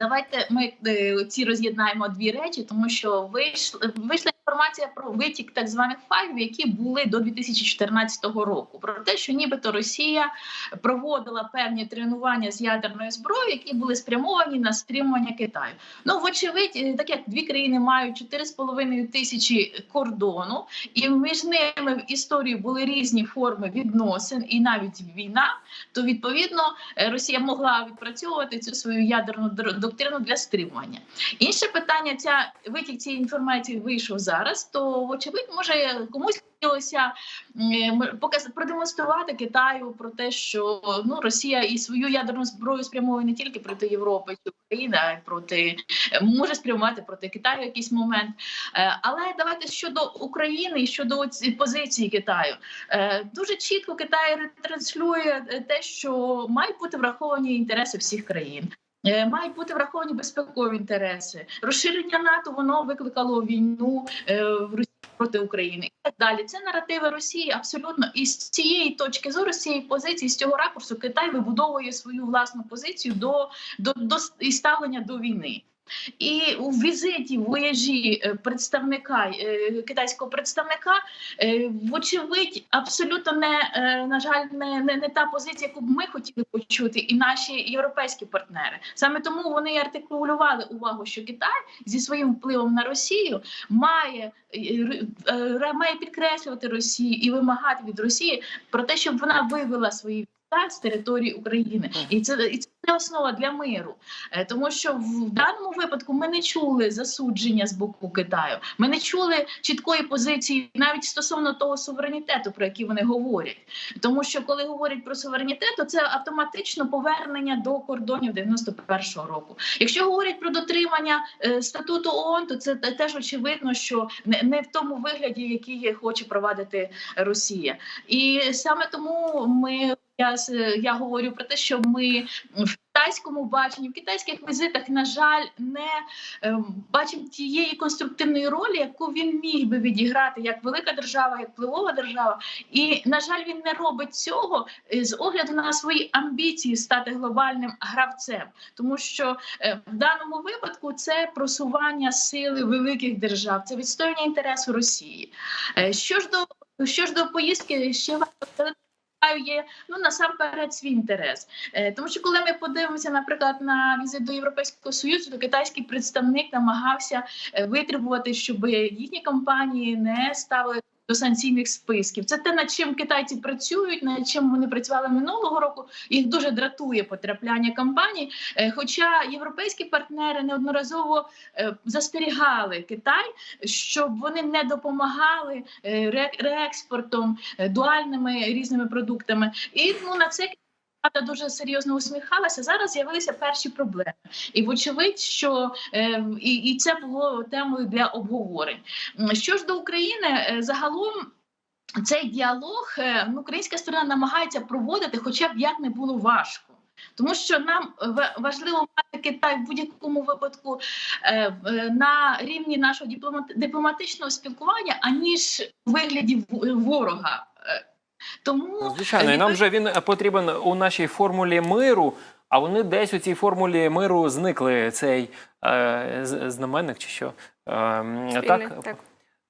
Давайте ми е, ці роз'єднаємо дві речі, тому що вийшли вийшла інформація про витік так званих файлів, які були до 2014 року. Про те, що нібито Росія проводила певні тренування з ядерною зброєю, які були спрямовані на стримування Китаю. Ну вочевидь, е, так як дві країни мають 4,5 тисячі кордону, і між ними в історії були різні форми відносин, і навіть війна, то відповідно е, Росія могла відпрацьовувати цю свою ядерну доктрину для стримування. Інше питання: ця витік цієї інформації вийшов зараз. То вочевидь, може комусь хотілося продемонструвати Китаю про те, що ну Росія і свою ядерну зброю спрямовує не тільки проти Європи чи України, а й проти може спрямувати проти Китаю в якийсь момент. Е, Але давайте щодо України і щодо ці- позиції Китаю. Е, Дуже чітко Китай ретранслює те, що мають бути враховані інтереси всіх країн. Е, Мають бути враховані безпекові інтереси. Розширення НАТО воно викликало війну е, в Росії проти України і так далі. Це наративи Росії абсолютно. І з цієї точки зору, з цієї позиції, з цього ракурсу, Китай вибудовує свою власну позицію до, до, до і ставлення до війни. І у візиті в вояжі е, представника е, китайського представника, е, вочевидь, абсолютно не на жаль, не, не, не та позиція, яку б ми хотіли почути, і наші європейські партнери. Саме тому вони артикулювали увагу, що Китай зі своїм впливом на Росію має, має підкреслювати Росію і вимагати від Росії про те, щоб вона вивела свої з території України, і це і це не основа для миру. Е, Тому що в даному випадку ми не чули засудження з боку Китаю. Ми не чули чіткої позиції навіть стосовно того суверенітету, про який вони говорять. Тому що коли говорять про суверенітет, то це автоматично повернення до кордонів 91-го року. Якщо говорять про дотримання е, статуту ООН, то це теж очевидно, що не, не в тому вигляді, який хоче провадити Росія. І саме тому ми. Я, я говорю про те, що ми в китайському баченні, в китайських візитах, на жаль, не е, бачимо тієї конструктивної ролі, яку він міг би відіграти як велика держава, як впливова держава. І на жаль, він не робить цього е, з огляду на свої амбіції стати глобальним гравцем, тому що е, в даному випадку це просування сили великих держав, це відстоювання інтересу Росії. Е, Що ж до що ж до поїздки, ще варто є ну насамперед свій інтерес, Е, тому що коли ми подивимося, наприклад, на візит до Європейського союзу, то китайський представник намагався е, витребувати, щоб їхні компанії не ставили. До санкційних списків це те, над чим китайці працюють, над чим вони працювали минулого року. Їх дуже дратує потрапляння компаній. Е, Хоча європейські партнери неодноразово е, застерігали Китай, щоб вони не допомагали е, реекспортом, дуальними різними продуктами. І ну на це Рада дуже серйозно усміхалася. Зараз з'явилися перші проблеми, і вочевидь, що е, і, і це було темою для обговорень. Що ж до України, е, загалом. Цей діалог е, ну, українська сторона намагається проводити, хоча б як не було важко. Тому що нам важливо мати Китай в будь-якому випадку е, на рівні нашого дипломат- дипломатичного спілкування, аніж у вигляді ворога. Е, Тому Звичайно, і нам вже він потрібен у нашій формулі миру. А вони десь у цій формулі миру зникли цей е, знаменник чи що. Е, Спільний, так, так.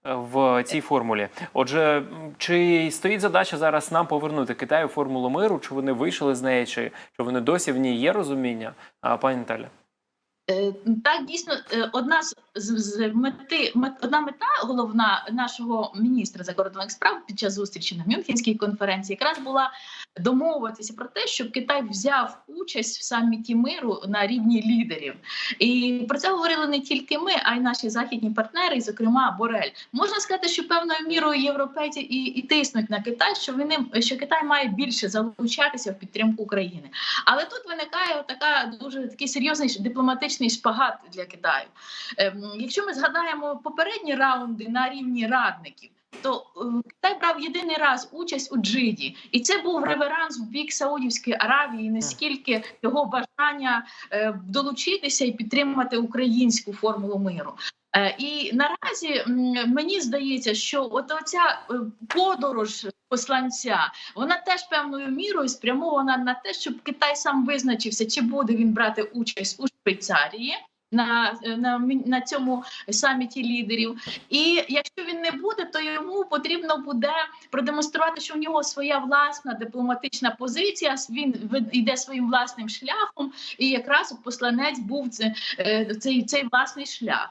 в цій формулі. Отже, чи стоїть задача зараз нам повернути Китаю формулу миру? Чи вони вийшли з неї, чи, чи вони досі в ній є розуміння? А, пані Наталя? Е, Так, дійсно, е, одна з, з, з мети, мет, одна мета головна нашого міністра закордонних справ під час зустрічі на Мюнхенській конференції якраз була домовитися про те, щоб Китай взяв участь в саміті миру на рівні лідерів. І про це говорили не тільки ми, а й наші західні партнери, і, зокрема Борель. Можна сказати, що певною мірою європейці і, і тиснуть на Китай, що вони що Китай має більше залучатися в підтримку України. Але тут виникає така дуже такий серйозний дипломатичний шпагат для Китаю. Якщо ми згадаємо попередні раунди на рівні радників. То е, Китай брав єдиний раз участь у Джиді, і це був реверанс в бік Саудівської Аравії, наскільки його бажання е, долучитися і підтримати українську формулу миру. Е, і наразі мені здається, що от оця подорож посланця, вона теж певною мірою спрямована на те, щоб Китай сам визначився, чи буде він брати участь у Швейцарії. На, на, на цьому саміті лідерів, і якщо він не буде, то йому потрібно буде продемонструвати, що у нього своя власна дипломатична позиція. Він йде своїм власним шляхом, і якраз посланець був це, е, цей, цей власний шлях.